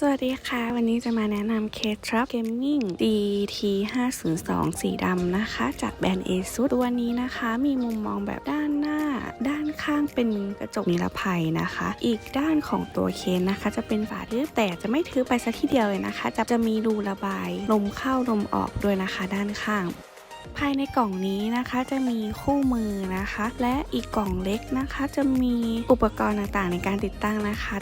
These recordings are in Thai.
สวัสดีค่ะ วันนี้จะมาแนะนำเคสทรัพเกมมิ่ง DT 5 0 2สีดำนะคะ จากแบรนด์ ASUS ตัวนี้นะคะ มีมุมมองแบบด้านหน้า ด้านข้างเป็นกระจกนิรภัยนะคะ อีกด้านของตัวเคสนะคะ จะเป็นฝาทึบแต่จะไม่ทึบไปซะทีเดียวเลยนะคะ จะจะมีรูระบายลมเข้าลมออกด้วยนะคะ ด้านข้างภายในกล่องนี้นะคะจะมีคู่มือนะคะ และอีกกล่องเล็กนะคะ จะมีอุปกรณ์ต่างๆ ในการติดตั้งนะคะ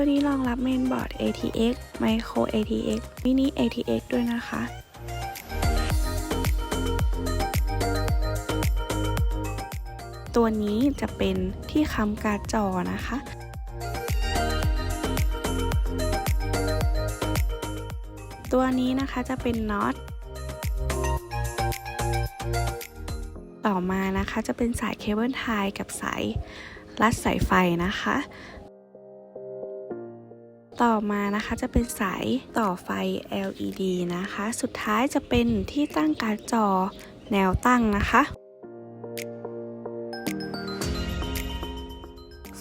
ตัวนี้รองรับเมนบอร์ด ATX Micro ATX Mini ATX ด้วยนะคะตัวนี้จะเป็นที่ค้ำการ์ดจอนะคะ ตัวนี้นะคะจะเป็นน็อต ต่อมานะคะจะเป็นสายเคเบิลไทยกับสายรัดสายไฟนะคะ ต่อมานะคะจะเป็นสายต่อไฟ LED นะคะ สุดท้ายจะเป็นที่ตั้งการจอแนวตั้งนะคะ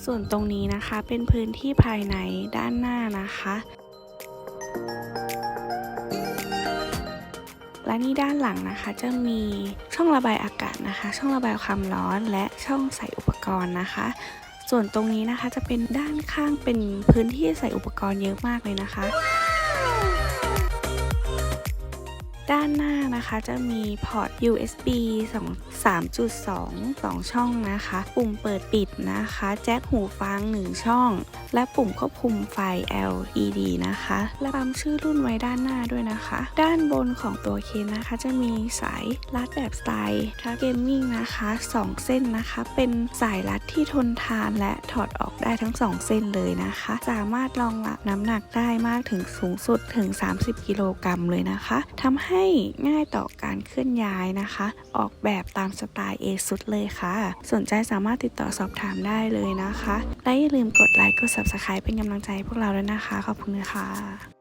ส่วนตรงนี้นะคะเป็นพื้นที่ภายในด้านหน้านะคะและนี่ด้านหลังนะคะจะมีช่องระบายอากาศนะคะ ช่องระบายความร้อนและช่องใส่อุปกรณ์นะคะ ส่วนตรงนี้นะคะจะเป็นด้านข้างเป็นพื้นที่ใส่อุปกรณ์เยอะมากเลยนะคะ ด้านหน้านะคะจะมีพอร์ต USB 3.2 2 ช่องนะคะ ปุ่มเปิดปิดนะคะ แจ็คหูฟัง 1 ช่อง และปุ่มควบคุมไฟ LED นะคะ และปั๊มชื่อรุ่นไว้ด้านหน้าด้วยนะคะ ด้านบนของตัวเคสนะคะ จะมีสายรัดแบบสไตล์ทัเกมมิ่งนะคะ 2 เส้นนะคะ เป็นสายรัดที่ทนทานและถอดออกได้ทั้ง 2 เส้นเลยนะคะ สามารถรองรับน้ำหนักได้มากถึงสูงสุดถึง 30 กิโลกรัมเลยนะคะทำให้ง่ายต่อการเคลื่อนย้ายนะคะ ออกแบบตามสไตล์เอสุดเลยค่ะ สนใจสามารถติดต่อสอบถามได้เลยนะคะ และอย่าลืมกดไลค์กด Subscribe เป็นกำลังใจให้พวกเราด้วยนะคะ ขอบคุณค่ะ